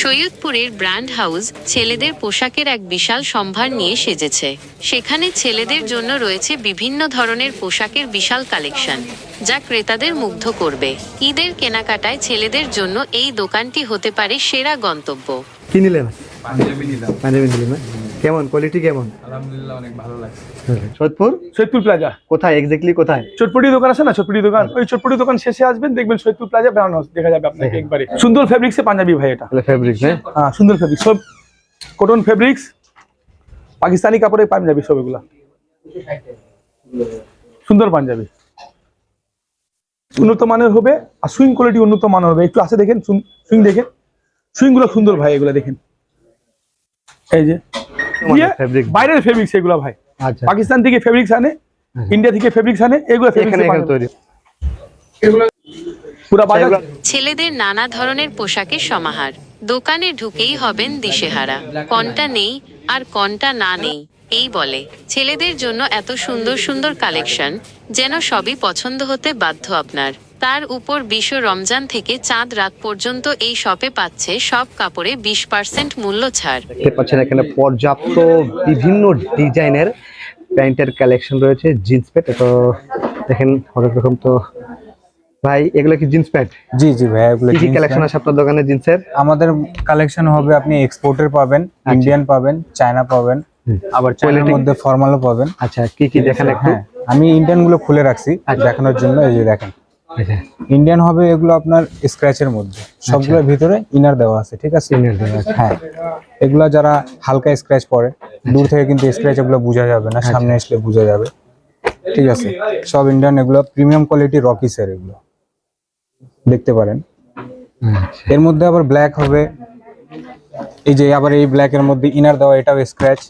সৈয়দপুরের brand house ছেলেদের পোশাকের এক বিশাল সম্ভার নিয়ে সেজেছে। সেখানে ছেলেদের জন্য রয়েছে বিভিন্ন ধরনের পোশাকের বিশাল কালেকশন যা ক্রেতাদের মুগ্ধ করবে। ঈদের কেনাকাটায় ছেলেদের জন্য এই দোকানটি হতে পারে সেরা গন্তব্য। কি নিলেন? পাঞ্জাবি নিলাম। পাঞ্জাবি নিলেন না? কেমন? কোয়ালিটি কেমন? আলহামদুলিল্লাহ অনেক ভালো লাগছে। সোদপুর সৈয়দপুর প্লাজা কোথায় এক্স্যাক্টলি কোথায়? চটপটি দোকান আছে না? চটপটি দোকান? ওই চটপটি দোকান শেষে আসবেন দেখবেন সৈয়দপুর প্লাজা ব্রাউন হাউস দেখা যাবে আপনাকে একবারে। সুন্দর ফেব্রিক্সে পাঞ্জাবি ভাই এটা। তাহলে হ্যাঁ? সুন্দর সব কটন ফেব্রিক্স পাকিস্তানি কাপড়ের পাঞ্জাবি সব এগুলা। সুন্দর পাঞ্জাবি। উন্নত মানের হবে আর সুইং কোয়ালিটি উন্নত মানের হবে। একটু আছে দেখেন সুইং দেখেন। সুইংগুলো সুন্দর ভাই এগুলা দেখেন। এই যে। দিয়ে। ফেব্রিক বাইরের ফেব্রিক্স এগুলা ভাই। আচ্ছা। পাকিস্তান থেকে ফেব্রিক্স আনে ইন্ডিয়া থেকে ফেব্রিক্স আনে এগুলো এগুলা ছেলেদের নানা ধরনের পোশাকের সমাহার। দোকানে ঢুকেই হবেন দিশেহারা। কনটা নেই আর কনটা না নেই এই বলে। ছেলেদের জন্য এত সুন্দর সুন্দর কালেকশন যেন সবই পছন্দ হতে বাধ্য আপনার। তার উপর বিশ্ব রমজান থেকে চাঁদ রাত পর্যন্ত এই শপে পাচ্ছে সব কাপড়ে বিশ পার্সেন্ট মূল্য ছাড়। দেখতে পাচ্ছেন এখানে পর্যাপ্ত বিভিন্ন ডিজাইনের প্যান্টের কালেকশন রয়েছে জিন্স প্যান্ট। তো দেখেন অনেক রকম তো। ভাই এগুলো কি জিন্স প্যান্ট? জি জি ভাই এগুলো কি কালেকশন আছে আপনার দোকানে জিন্সের? আমাদের কালেকশন হবে আপনি এক্সপোর্টের পাবেন আচ্ছা। ইন্ডিয়ান পাবেন চায়না পাবেন আবার চায়নার মধ্যে ফর্মালও পাবেন। আচ্ছা কি কি দেখেন একটু? হ্যাঁ। আমি ইন্ডিয়ানগুলো খুলে রাখছি দেখানোর জন্য এই যে দেখেন। আচ্ছা ইন্ডিয়ান হবে এগুলো আপনার স্ক্র্যাচের মধ্যে। সবগুলোর ভিতরে ইনার দেওয়া আছে ঠিক আছে? Inner দেওয়া আছে। হ্যাঁ। এগুলো যারা হালকা স্ক্র্যাচ পড়ে দূর থেকে কিন্তু স্ক্র্যাচ এগুলো বোঝা যাবে না সামনে আসলে বোঝা যাবে। ঠিক আছে? সব ইন্ডিয়ান এগুলো প্রিমিয়াম কোয়ালিটি রকিসের এগুলো। দেখতে পারেন। আচ্ছা। এর মধ্যে আবার ব্ল্যাক হবে। এই যে আবার এই ব্ল্যাক এর মধ্যে ইনার দেওয়া এটাও স্ক্র্যাচ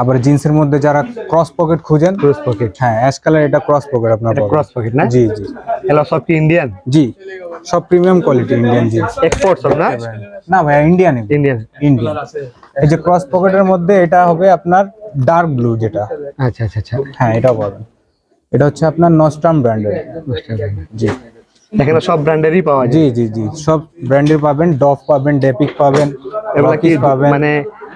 আবার জিন্সের মধ্যে যারা ক্রস পকেট খুঁজেন ক্রস পকেট হ্যাঁ অ্যাশ কালার এটা ক্রস পকেট আপনার ক্রস পকেট না? জি জি। এগুলো সব কি ইন্ডিয়ান জি সব premium quality Indian jeans export সব না? না ভাই ইন্ডিয়ান ইন্ডিয়ান ইন্ডিয়ান এই যে ক্রস পকেটের মধ্যে এটা হবে আপনার ডার্ক ব্লু যেটা। আচ্ছা আচ্ছা আচ্ছা। হ্যাঁ এটাও পাবেন। এটা হচ্ছে আপনার নস্টাম ব্র্যান্ডের জি। এখানে সব ব্র্যান্ডেরই পাওয়া যায়। জি জি জি। সব ব্র্যান্ডের পাবেন ডফ পাবেন ডেপিক পাবেন এগুলো কি পাবেন। মানে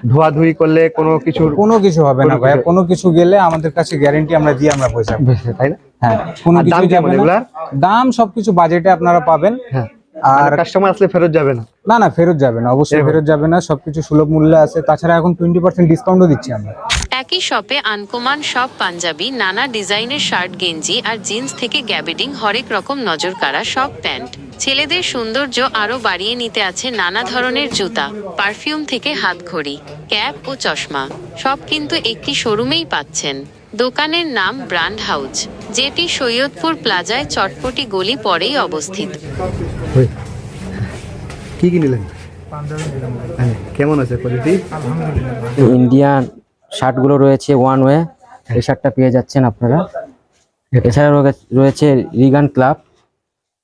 ধোয়াধুয়ি করলে কোনো কিছু কোনো কিছু হবে না ভাইয়া। কোনো কিছু গেলে আমাদের কাছে গ্যারেন্টি আমরা দিয়ে আমরা পয়সা তাই না? হ্যাঁ কোনো দাম কিছু কেমন এগুলার? দাম সবকিছু বাজেটে আপনারা পাবেন। হ্যাঁ। আর আর কাস্টমার আসলে ফেরত যাবে না। না না ফেরত যাবে না অবশ্যই ফেরত যাবে না। সবকিছু সুলভ মূল্যে আছে। তাছাড়া এখন টোয়েন্টি পার্সেন্ট ডিসকাউন্টও দিচ্ছি আমরা। একই শপে আনকোমান সব পাঞ্জাবি নানা ডিজাইনের শার্ট গেঞ্জি আর জিন্স থেকে গ্যাবেডিং হরেক রকম নজর কাড়া সব প্যান্ট। ছেলেদের সৌন্দর্য আরও বাড়িয়ে নিতে আছে নানা ধরনের জুতা পারফিউম থেকে হাত ঘড়ি ক্যাপ ও চশমা। সব কিন্তু একটি শোরুমেই পাচ্ছেন। দোকানের নাম ব্র্যান্ড হাউস যেটি সৈয়দপুর প্লাজায় চটপটি গলি পরেই অবস্থিত। কি হ্যাঁ, কেমন আছে কোয়ালিটি ইন্ডিয়ান শার্টগুলো রয়েছে ওয়ান ওয়ে এই শার্টটা পেয়ে যাচ্ছেন আপনারা। এছাড়া রয়ে- রয়েছে রিগান ক্লাব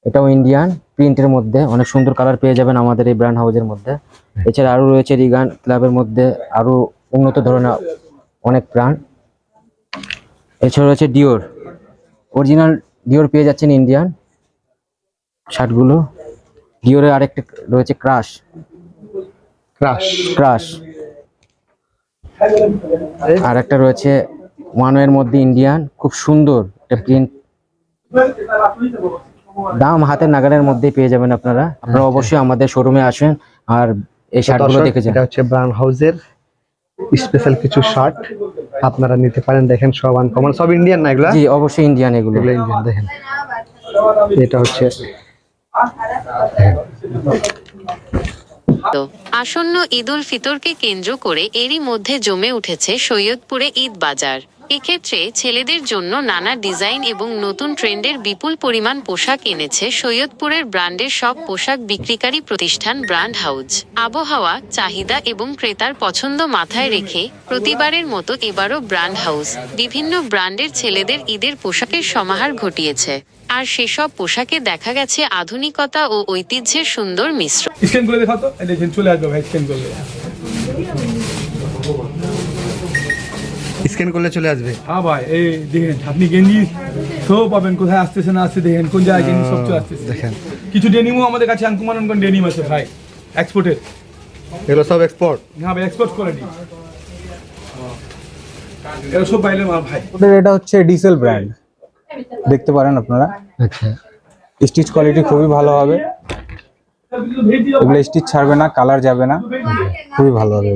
এটাও ইন্ডিয়ান প্রিন্টের মধ্যে অনেক সুন্দর কালার পেয়ে যাবেন আমাদের এই ব্র্যান্ড হাউসের মধ্যে। এছাড়া আরও রয়েছে রিগান ক্লাবের মধ্যে আরও উন্নত ধরনের অনেক ব্র্যান্ড এছাড়া রয়েছে ডিওর অরিজিনাল ডিওর পেয়ে যাচ্ছেন ইন্ডিয়ান শার্টগুলো। ডিওরের আরেকটা রয়েছে ক্রাশ ক্রাশ ক্রাশ আর একটা রয়েছে ওয়ানের মধ্যে ইন্ডিয়ান খুব সুন্দর একটা প্রিন্ট দাম হাতের নাগালের মধ্যেই পেয়ে যাবেন আপনারা। আপনারা অবশ্যই আমাদের শোরুমে আসেন আর এই শার্টগুলো দেখে যান এটা হচ্ছে ব্রাউন হাউসের স্পেশাল কিছু শার্ট আপনারা নিতে পারেন দেখেন সব আনকমন সব ইন্ডিয়ান না এগুলো? জি অবশ্যই ইন্ডিয়ান এগুলো। এগুলো ইন্ডিয়ান দেখেন। এটা হচ্ছে তো আসন্ন ঈদ উল ফিতরকে কেন্দ্র করে এরই মধ্যে জমে উঠেছে সৈয়দপুরে ঈদ বাজার। এক্ষেত্রে ছেলেদের জন্য নানা ডিজাইন এবং নতুন ট্রেন্ডের বিপুল পরিমাণ পোশাক এনেছে সৈয়দপুরের ব্র্যান্ডের সব পোশাক বিক্রিকারী প্রতিষ্ঠান ব্র্যান্ড হাউজ। আবহাওয়া, চাহিদা এবং ক্রেতার পছন্দ মাথায় রেখে প্রতিবারের মতো এবারও ব্র্যান্ড হাউস বিভিন্ন ব্র্যান্ডের ছেলেদের ঈদের পোশাকের সমাহার ঘটিয়েছে। আর সেসব পোশাকে দেখা গেছে আধুনিকতা ও ঐতিহ্যের সুন্দর মিশ্র স্ক্যান করে স্ক্যান করলে চলে আসবে। হ্যাঁ ভাই এই দেখেন আপনি গেঞ্জি সব পাবেন কোথায় আসতেছে না আসছে দেখেন কোন জায়গায় গেঞ্জি সব চলে আসতেছে। দেখেন। কিছু ডেনিমও আমাদের কাছে আঙ্কুমান আঙ্কুমান ডেনিম আছে ভাই এক্সপোর্টের এগুলো সব এক্সপোর্ট হ্যাঁ ভাই এক্সপোর্ট করে কোয়ালিটি এটা সব বাইরের মাল ভাই। ওদের এটা হচ্ছে ডিসেল ব্র্যান্ড দেখতে পারেন আপনারা। আচ্ছা। স্টিচ কোয়ালিটি খুবই ভালো হবে। এগুলো স্টিচ ছাড়বে না, কালার যাবে না। খুবই ভালো হবে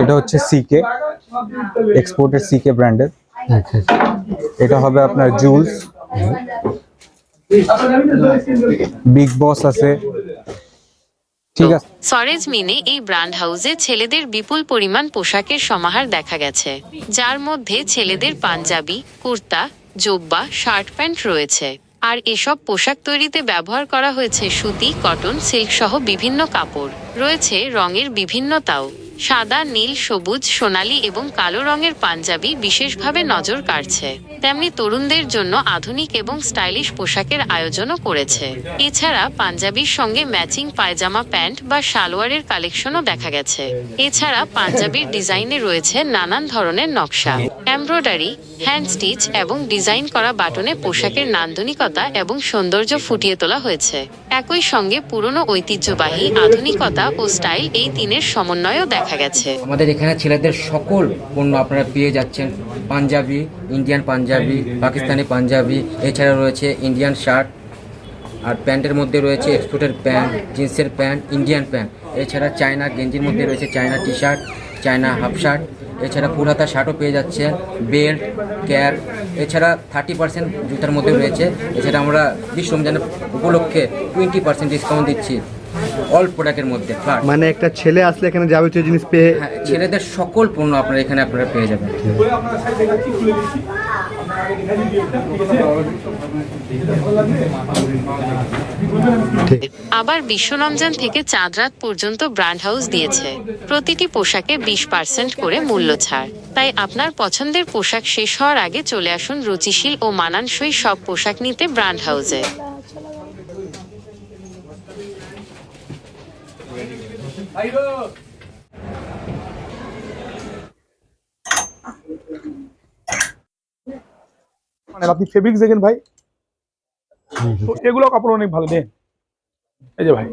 এটা হচ্ছে সিকে এক্সপোর্টের সিকে ব্র্যান্ডের এটা হবে আপনার জুলস বিগ বস আছে। ঠিক আছে। সরেজ মিনে এই ব্র্যান্ড হাউসে ছেলেদের বিপুল পরিমাণ পোশাকের সমাহার দেখা গেছে। যার মধ্যে ছেলেদের পাঞ্জাবি, কুর্তা, জোব্বা, শার্ট, প্যান্ট রয়েছে। আর এসব পোশাক তৈরিতে ব্যবহার করা হয়েছে সুতি, কটন, সিল্ক সহ বিভিন্ন কাপড়। রয়েছে রঙের বিভিন্নতাও। সাদা, নীল, সবুজ, সোনালী এবং কালো রঙের পাঞ্জাবি বিশেষভাবে নজর কাড়ছে। তেমনি তরুণদের জন্য আধুনিক এবং স্টাইলিশ পোশাকের আয়োজনও করেছে। এছাড়া পাঞ্জাবির সঙ্গে ম্যাচিং পায়জামা প্যান্ট বা সালোয়ারের কালেকশনও দেখা গেছে। এছাড়া পাঞ্জাবির ডিজাইনে রয়েছে নানান ধরনের নকশা। এমব্রয়ডারি, হ্যান্ড স্টিচ এবং ডিজাইন করা বাটনে পোশাকের নান্দনিকতা এবং সৌন্দর্য ফুটিয়ে তোলা হয়েছে। একই সঙ্গে পুরনো ঐতিহ্যবাহী আধুনিকতা ও স্টাইল এই তিনের সমন্বয়ও দেখা গেছে। আমাদের এখানে ছেলেদের সকল পণ্য আপনারা পেয়ে যাচ্ছেন। পাঞ্জাবি, ইন্ডিয়ান পাঞ্জাবি, পাকিস্তানি পাঞ্জাবি, এছাড়া রয়েছে ইন্ডিয়ান শার্ট আর প্যান্টের মধ্যে রয়েছে এক্সপোর্টের প্যান্ট, জিন্সের প্যান্ট, ইন্ডিয়ান প্যান্ট। এছাড়া চায়না গেঞ্জির মধ্যে রয়েছে China T shirt China half shirt. এছাড়া ফুল হাতা শার্টও পেয়ে যাচ্ছে বেল্ট ক্যাপ এছাড়া থার্টি পার্সেন্ট জুতার মধ্যে রয়েছে। এছাড়া আমরা বিশ্ব রমজানের উপলক্ষে টোয়েন্টি পার্সেন্ট ডিসকাউন্ট দিচ্ছি অল প্রোডাক্টের মধ্যে ফ্ল্যাট মানে একটা ছেলে আসলে এখানে যাবতীয় জিনিস পেয়ে হ্যাঁ ছেলেদের সকল পণ্য আপনারা এখানে আপনারা পেয়ে যাবেন। আবার বিশ্ব রমজান থেকে চাঁদ রাত পর্যন্ত ব্র্যান্ড হাউস দিয়েছে। প্রতিটি পোশাকে বিশ পার্সেন্ট করে মূল্য ছাড়। তাই আপনার পছন্দের পোশাক শেষ হওয়ার আগে চলে আসুন রুচিশীল ও মানানসই সব পোশাক নিতে ব্র্যান্ড হাউসে। মানে আপনি ফেব্রিক্স দেখেন ভাই। তো এগুলো কাপড় অনেক ভালো নেন। এই যে ভাই।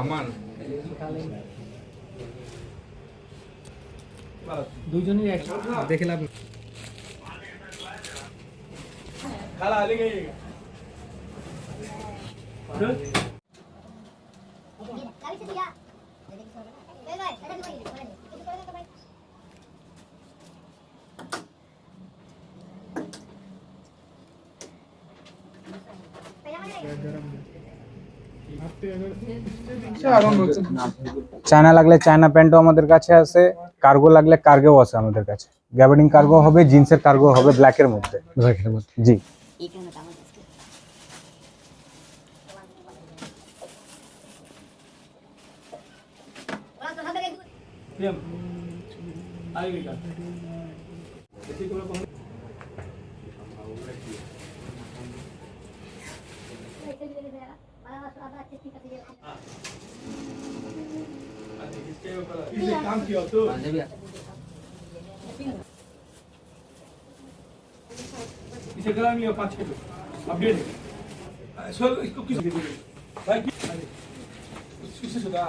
আমার। চায়না লাগলে চায়না প্যান্টও আমাদের কাছে আছে কার্গো লাগলে কার্গোও আছে আমাদের কাছে। গ্যাবার্ডিং কার্গো হবে জিন্সের কার্গো হবে ব্ল্যাকের মধ্যে। জি। काम किया तो इसे करा लिया पाँच किलो अपडेट सर इसको किस भाई किसे सुधा